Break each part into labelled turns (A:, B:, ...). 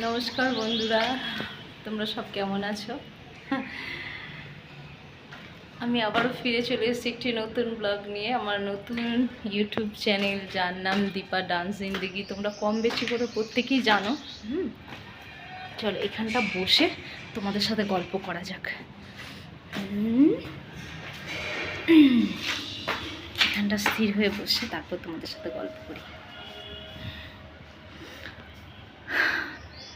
A: নমস্কার বন্ধুরা, তোমরা সব কেমন আছো? আমি আবারও ফিরে চলে এসেছি একটি নতুন ব্লগ নিয়ে। আমার নতুন ইউটিউব চ্যানেল যার নাম দীপা ডান্স জিন্দিগি তোমরা কম বেশি করে প্রত্যেকেই জানো। হুম। চলো, এখানটা বসে তোমাদের সাথে গল্প করা যাক। এখানটা স্থির হয়ে বসে, তারপর তোমাদের সাথে গল্প করি।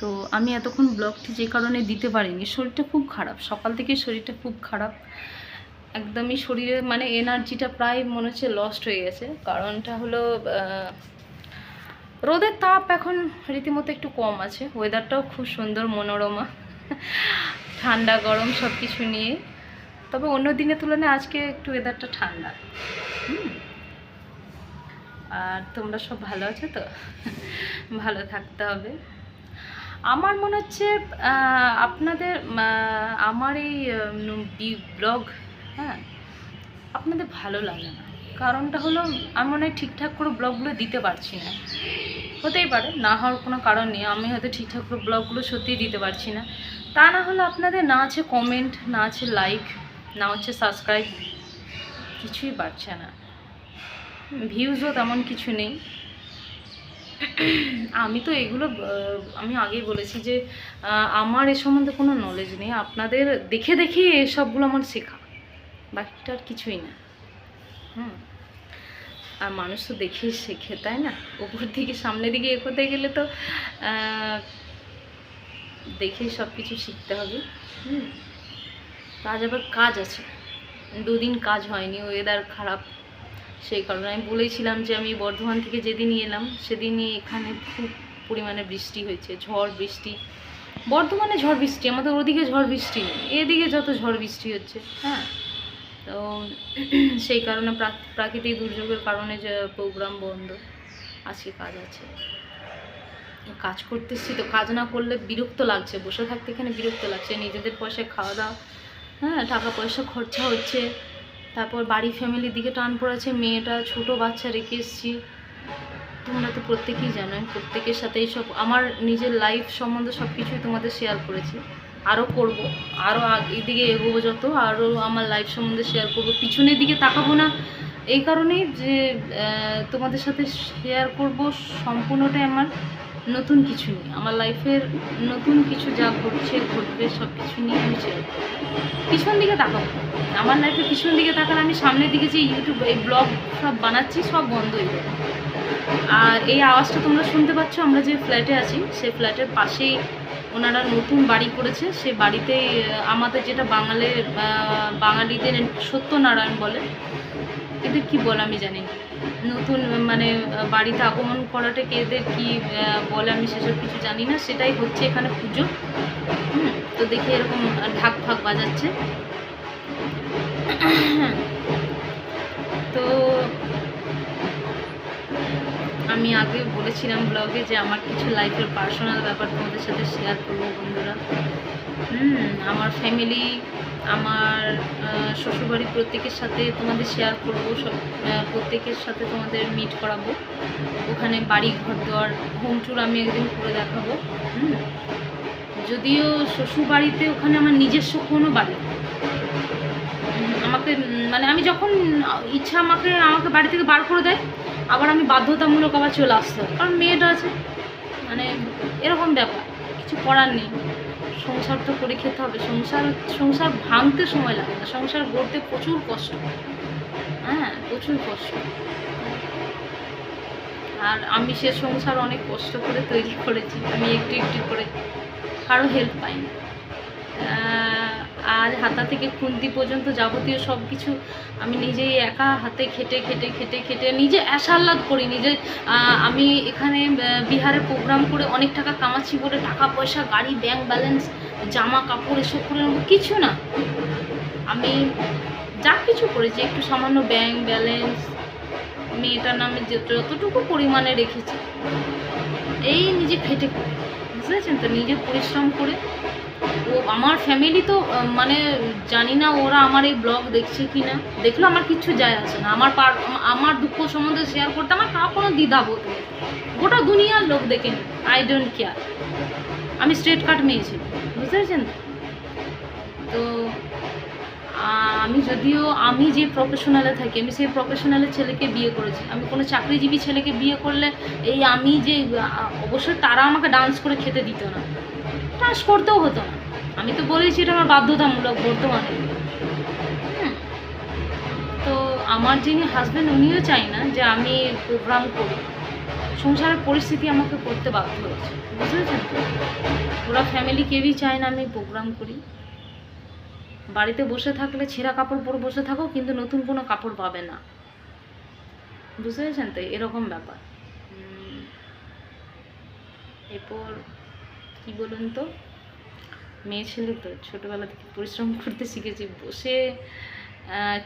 A: তো আমি এতক্ষণ ব্লগটি যে কারণে দিতে পারিনি, শরীরটা খুব খারাপ। সকাল থেকে শরীরটা খুব খারাপ। একদমই শরীরে মানে এনার্জিটা প্রায় মনে হচ্ছে লস্ট হয়ে গেছে। কারণটা হলো রোদের তাপ এখন রীতিমতো একটু কম আছে। ওয়েদারটাও খুব সুন্দর, মনোরমা। ঠান্ডা, গরম সব কিছু নিয়ে। তবে অন্য দিনের তুলনায় আজকে একটু ওয়েদারটা ঠান্ডা। আর তোমরা সব ভালো আছো তো? ভালো থাকতে হবে। আমার মনে হচ্ছে আপনাদের আমার এই ব্লগ হ্যাঁ আপনাদের ভালো লাগে না। কারণটা হলো, আমি মনে হয় ঠিকঠাক করে ব্লগগুলো দিতে পারছি না। হতেই পারে, না হওয়ার কোনো কারণ নেই, আমি হয়তো ঠিকঠাক করে ব্লগগুলো সত্যিই দিতে পারছি না। তা না হলে আপনাদের না আছে কমেন্ট না আছে লাইক না হচ্ছে সাবস্ক্রাইব কিছুই পারছে না। ভিউজও তেমন কিছু নেই। আমি তো এগুলো আমি আগেই বলেছি যে আমার এ সম্বন্ধে কোনো নলেজ নেই। আপনাদের দেখে দেখে এসবগুলো আমার শেখা। বাকিটা আর কিছুই না। হুম। আর মানুষ তো দেখেই শেখে, তাই না? উপর দিকে, সামনের দিকে এগোতে গেলে তো দেখেই সব কিছু শিখতে হবে। হুম। কাজ আবার কাজ আছে। দুদিন কাজ হয়নি ওয়েদার খারাপ। সেই কারণে আমি বলেছিলাম যে আমি বর্ধমান থেকে যেদিনই এলাম, সেদিনই এখানে খুব পরিমাণে বৃষ্টি হয়েছে, ঝড় বৃষ্টি। বর্ধমানে ঝড় বৃষ্টি, আমাদের ওদিকে ঝড় বৃষ্টি নেই, এদিকে যত ঝড় বৃষ্টি হচ্ছে হ্যাঁ। তো সেই কারণে প্রা- প্রাকৃতিক দুর্যোগের কারণে যে প্রোগ্রাম বন্ধ, আজকে কাজ আছে। কাজ করতেছি তো, কাজ না করলে বিরক্ত লাগছে, বসে থাকতে এখানে বিরক্ত লাগছে, নিজেদের পয়সায় খাওয়া দাওয়া হ্যাঁ টাকা পয়সা খরচা হচ্ছে। তারপর বাড়ি ফ্যামিলির দিকে টান পড়েছে, মেয়েটা, ছোট বাচ্চা রেখে এসেছি। তোমরা তো প্রত্যেকেই জানো প্রত্যেকের সাথে এইসব আমার নিজের লাইফ সম্বন্ধে সব কিছুই তোমাদের শেয়ার করেছি। আরও করব আরও এদিকে এগোবো যত আরও আমার লাইফ সম্বন্ধে শেয়ার করব। পিছনের দিকে তাকাবো না, এই কারণেই যে তোমাদের সাথে শেয়ার করব সম্পূর্ণটাই আমার নতুন কিছু নিয়ে, আমার লাইফের নতুন কিছু যা ঘটছে, ঘটবে সব কিছু নিয়ে আমি করব পিছন দিকে তাকাবো আমার লাইফে পিছন দিকে তাকালে আমি সামনের দিকে যে ইউটিউব এই ব্লগ সব বানাচ্ছি, সব বন্ধ হয়ে যাবে। আর এই আওয়াজটা তোমরা শুনতে পাচ্ছ, আমরা যে ফ্ল্যাটে আছি, সেই ফ্ল্যাটের পাশেই ওনারা নতুন বাড়ি করেছে। সেই বাড়িতেই আমাদের যেটা বাঙালির বাঙালিদের সত্যনারায়ণ বলে এদের কি বলে আমি জানি নতুন মানে বাড়িতে আগমন করাটাকে এদের কি বলে আমি সেসব কিছু জানি না। সেটাই হচ্ছে এখানে পুজো। তো দেখি এরকম ঢাক ফাক বাজাচ্ছে। তো আমি আগে বলেছিলাম ব্লগে যে আমার কিছু লাইফের পার্সোনাল ব্যাপার তোমাদের সাথে শেয়ার করব বন্ধুরা। হুম, আমার ফ্যামিলি আমার শ্বশুরবাড়ি প্রত্যেকের সাথে তোমাদের শেয়ার করব, সব প্রত্যেকের সাথে তোমাদের মিট করাবো। ওখানে বাড়ি ঘর দোয়ার হোম ট্যুর আমি একদিন করে দেখাবো। হুম, যদিও শ্বশুরবাড়িতে ওখানে আমার নিজস্ব কোনো বাড়ি আমাকে মানে আমি যখন ইচ্ছা আমাকে আমাকে বাড়ি থেকে বার করে দেয়, আবার আমি বাধ্যতামূলক আবার চলে আসতে হয়, কারণ মেয়েটা আছে। মানে এরকম ব্যাপার, কিছু করার নেই। সংসার তো করে খেতে হবে। সংসার সংসার ভাঙতে সময় লাগে না। সংসার গড়তে প্রচুর কষ্ট। হ্যাঁ প্রচুর কষ্ট। আর আমি সে সংসার অনেক কষ্ট করে তৈরি করেছি। আমি একটু একটু করে কারও হেল্প পাইনি। আর হাতা থেকে খুন্তি পর্যন্ত যাবতীয় সব কিছু আমি নিজেই একা হাতে খেটে খেটে খেটে খেটে নিজে আহ্লাদ করি, নিজে আমি এখানে বিহারে প্রোগ্রাম করে অনেক টাকা কামাচ্ছি বলে টাকা পয়সা, গাড়ি ব্যাংক ব্যালেন্স জামা কাপড় এসব করে কিছু না। আমি যা কিছু করেছি, একটু সামান্য ব্যাংক ব্যালেন্স মেয়েটার নামে যতটুকু পরিমাণে রেখেছি, এই নিজে খেটে করে বুঝতেছেন তো নিজে পরিশ্রম করে ও আমার ফ্যামিলি তো মানে জানি না ওরা আমার এই ব্লগ দেখছে কি না দেখল আমার কিছু যায় আসে না। আমার পার আমার দুঃখ সম্বন্ধে শেয়ার করতে আমার কাউ কোনো দ্বিধা বোধ গোটা দুনিয়ার লোক দেখে নি আই ডোন্ট কেয়ার আমি স্ট্রেট কাট মেয়েছি। বুঝতে পেরেছেন? তো? আমি যদিও আমি যে প্রফেশনালে থাকি, আমি সেই প্রফেশনালের ছেলেকে বিয়ে করেছি। আমি কোনো চাকরিজীবী ছেলেকে বিয়ে করলে এই আমি যে অবশ্যই তারা আমাকে ডান্স করে খেতে দিত না। ডান্স করতেও হতো না। আমি তো বলেছি এটা আমার বাধ্যতামূলক বর্তমানে। তো আমার যিনি হাজব্যান্ড উনিও চাই না যে আমি প্রোগ্রাম করি। সংসারের পরিস্থিতি আমাকে করতে বাধ্য হয়েছে। বুঝতে পেরেছেন? ওরা ফ্যামিলি কেউই চায় না আমি প্রোগ্রাম করি। বাড়িতে বসে থাকলে ছেঁড়া কাপড় পরে বসে থাকো, কিন্তু নতুন কোনো কাপড় পাবে না। বুঝতে পেরেছেন তো? এরকম ব্যাপার। এরপর কি বলুন তো? মেয়ে ছেলে তো, ছোটোবেলা থেকে পরিশ্রম করতে শিখেছি, বসে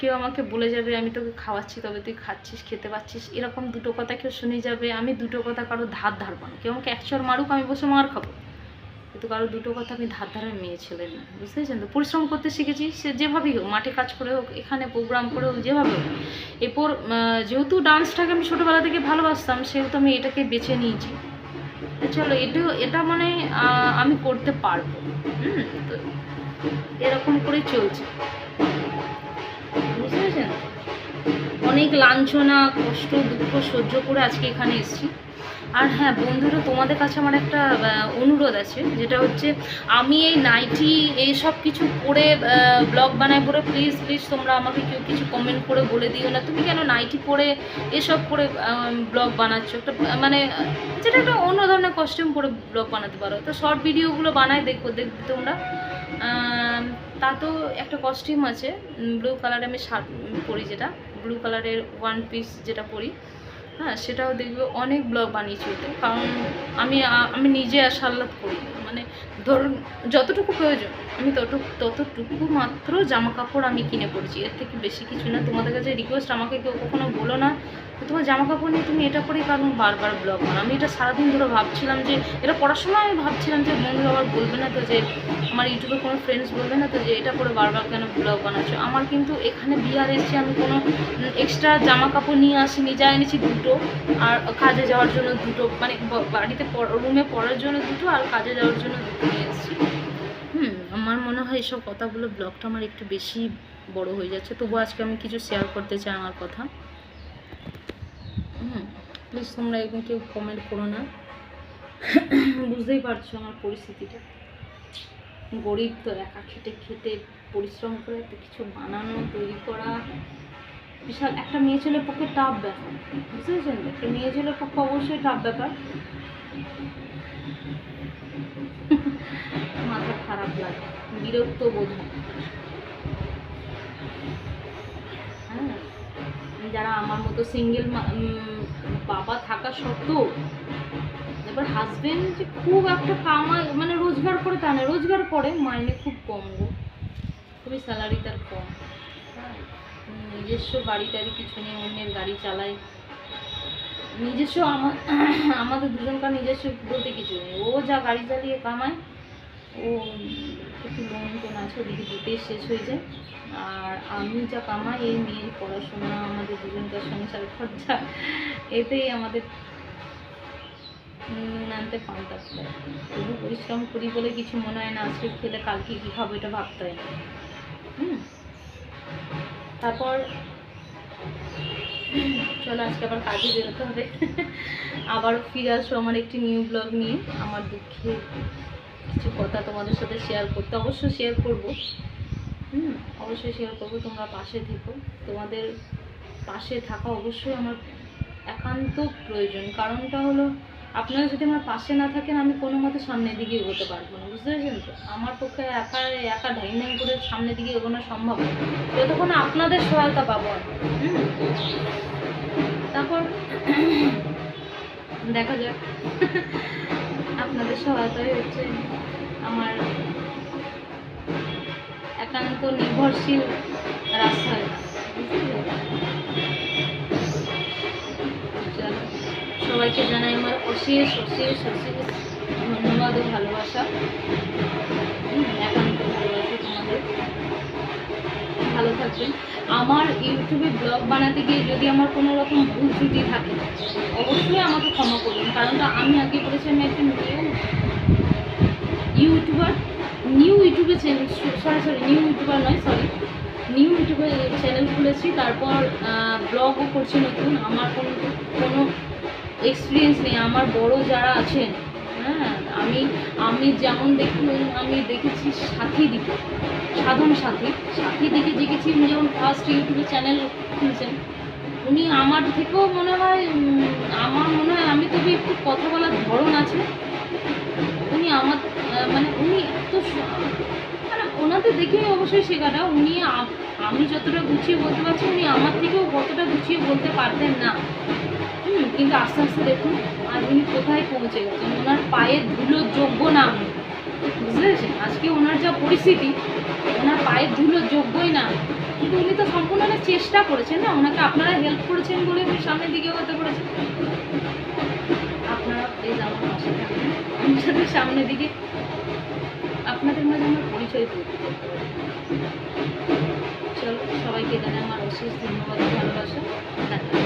A: কেউ আমাকে বলে যাবে, আমি তোকে খাওয়াচ্ছি, তবে তুই খাচ্ছিস, খেতে পাচ্ছিস। এরকম দুটো কথা কেউ শুনে যাবে, আমি দুটো কথা কারও ধার ধারবো না। কেউ আমাকে একচর মারুক, আমি বসে মার খাব। কিন্তু কারও দুটো কথা আমি ধার ধারে মেয়ে ছেলে না বুঝতে পেরেছেন তো? পরিশ্রম করতে শিখেছি, সে যেভাবেই হোক, মাঠে কাজ করে হোক, এখানে প্রোগ্রাম করে হোক, যেভাবে হোক। এরপর যেহেতু ডান্সটাকে আমি ছোটোবেলা থেকে ভালোবাসতাম, সেহেতু আমি এটাকে বেছে নিয়েছি। চলো এটা এটা মানে আমি করতে পারব। হুম, তো এরকম করে চলছে। বুঝতে পেরেছেন অনেক লাঞ্ছনা, কষ্ট, দুঃখ সহ্য করে আজকে এখানে এসেছি। আর হ্যাঁ বন্ধুরা, তোমাদের কাছে আমার একটা অনুরোধ আছে, যেটা হচ্ছে আমি এই নাইটি, এই সব কিছু পরে ব্লগ বানাই পরে প্লিজ প্লিজ তোমরা আমাকে কেউ কিছু কমেন্ট করে বলে দিও না। তুমি কেন নাইটি পরে এসব করে ব্লগ বানাচ্ছ? একটা মানে যেটা একটা অন্য ধরনের কস্টিউম পরে ব্লগ বানাতে পারো। তো শর্ট ভিডিওগুলো বানায় দেখো, দেখবে তোমরা। তা তো একটা কস্টিউম আছে ব্লু কালারে আমি শার্ট পরি যেটা ব্লু কালারের ওয়ান পিস যেটা পরি। হ্যাঁ সেটাও দেখবে অনেক ব্লগ বানিয়েছি ওতে। কারণ আমি আমি নিজে আশাল্লাদ করি। মানে ধরুন, যতটুকু প্রয়োজন। আমি তত ততটুকু মাত্র জামা কাপড় আমি কিনে পড়েছি। এর থেকে বেশি কিছু না। তোমাদের কাছে রিকোয়েস্ট আমাকে কেউ কখনো বলো না তোমার জামা কাপড় নিয়ে তুমি এটা করেই কারণ বারবার ব্লগ বানাও? আমি এটা সারাদিন ধরে ভাবছিলাম যে, এটা পড়ার সময় আমি ভাবছিলাম যে, বন্ধু আবার বলবে না তো যে, আমার ইউটিউবে কোনো ফ্রেন্ডস বলবে না তো যে, এটা করে বারবার কেন ব্লগ বানাচ্ছো? আমার কিন্তু এখানে বিহার এসেছি, আমি কোনো এক্সট্রা জামা কাপড় নিয়ে আসিনি, যা এনেছি দুটো। আর কাজে যাওয়ার জন্য দুটো। মানে বাড়িতে রুমে পড়ার জন্য দুটো আর কাজে যাওয়ার জন্য দুটো। আমার মনে হয় এসব কথাগুলো ব্লগটা আমার একটু বেশি বড় হয়ে যাচ্ছে। তবু আজকে আমি কিছু শেয়ার করতে চাই আমার কথা। হুম প্লিজ তোমরা এরকম কেউ কমেন্ট করো না। বুঝতেই পারছ আমার পরিস্থিতিটা। গরিব তো একা খেটে খেটে পরিশ্রম করে একটা কিছু বানানো, তৈরি করা। বিশাল, একটা মেয়ে ছেলের পক্ষে টাফ ব্যাপার। বুঝতে পেরেছেন? একটা মেয়ে ছেলের পক্ষে অবশ্যই টাফ ব্যাপার। খারাপ লাগে, বিরক্ত বোধ হয়। হ্যাঁ যারা আমার মতো সিঙ্গেল বাবা থাকা সত্ত্বেও, এবার হাজবেন্ড যে খুব একটা কামাই মানে রোজগার করে তা না রোজগার করে, মাইনে খুব কম গো। খুবই স্যালারি তার কম। নিজস্ব গাড়ি টাড়ি কিছু নেই অন্যের গাড়ি চালায়। নিজস্ব আমাদের দুজনকার নিজস্ব বলতে কিছু নেই। ও যা গাড়ি চালিয়ে কামায় ও একটু লোন টোন আছে, ওদিকে দিতেই শেষ হয়ে যায়। আর আমি যা কামাই, এই মেয়ের পড়াশোনা, আমাদের দুজনকার সংসার খরচা, এতেই আমাদের আনতে পান্তা। তবু পরিশ্রম করি বলে কিছু মনে হয় না, আজকে খেলে কালকে কী খাব এটা ভাবতে হয় হুম। তারপর চলো আজকে আবার কাজে বেরোতে হবে। আবার ফিরে আসব আমার একটি নিউ ব্লগ নিয়ে, আমার দুঃখে কিছু কথা তোমাদের সাথে শেয়ার করতে অবশ্যই শেয়ার করব। হুম, অবশ্যই শেয়ার করব, তোমরা পাশে থেকো। তোমাদের পাশে থাকা অবশ্যই আমার একান্ত প্রয়োজন। কারণটা হলো, আপনারা যদি আমার পাশে না থাকেন, আমি কোনো মতে সামনের দিকে এগোতে পারব না, বুঝতে পেরেছেন তো? আমার পক্ষে একা একা ঢাই ঢাই করে সামনের দিকে এগোনো সম্ভব যতক্ষণ আপনাদের সহায়তা পাবো? তারপর, দেখা যাক। আপনাদের সহায়তাই হচ্ছে আমার একান্ত নির্ভরশীল রাস্তা। সবাইকে জানাই আমার অশেষ অশেষ অশেষ ধন্যবাদ ও ভালোবাসা। থাকবেন আমার ইউটিউবে ব্লগ বানাতে গিয়ে যদি আমার কোনো রকম ভুল ত্রুটি থাকে, অবশ্যই আমাকে ক্ষমা করবেন। কারণটা আমি আগে বলেছি আমি একজন নিউ ইউটিউবার নিউ ইউটিউবে channel sorry sorry new YouTuber নয় সরি নিউ ইউটিউবে চ্যানেল খুলেছি। তারপর ব্লগও করছি নতুন। আমার কোনো কোনো এক্সপিরিয়েন্স নেই। আমার বড় যারা আছেন হ্যাঁ আমি আমি যেমন দেখুন, আমি দেখেছি সাথী দিকে সাধন সাথী। সাথী দিকে দেখেছি উনি যখন ফার্স্ট ইউটিউবে চ্যানেল খুলছেন, উনি আমার থেকেও মনে হয় আমার মনে হয় আমি তবে একটু কথা বলার ধরন আছে। উনি আমার মানে উনি এত মানে ওনাদের দেখেই অবশ্যই শেখাটা। উনি আমি যতটা গুছিয়ে বলতে পারছি, উনি আমার থেকেও কতটা গুছিয়ে বলতে পারতেন না। হুম, কিন্তু আস্তে আস্তে দেখুন, আজ উনি কোথায় পৌঁছে গেছেন? ওনার পায়ের ধুলোর যোগ্য না। বুঝতে পেরেছেন? আজকে ওনার যা পরিস্থিতি ওনার পায়ের ধুলোর যোগ্যই না। কিন্তু উনি তো সম্পূর্ণ চেষ্টা করেছেন না, ওনাকে আপনারা হেল্প করেছেন বলে উনি সামনের দিকে হতে করেছেন আপনারা প্লিজ আমার পাশে সামনের দিকে আপনাদের মাঝে আমার পরিচয় করতে চলো, সবাইকে জানাই আমার অশেষ ধন্যবাদ, ভালোবাসা। দেখা।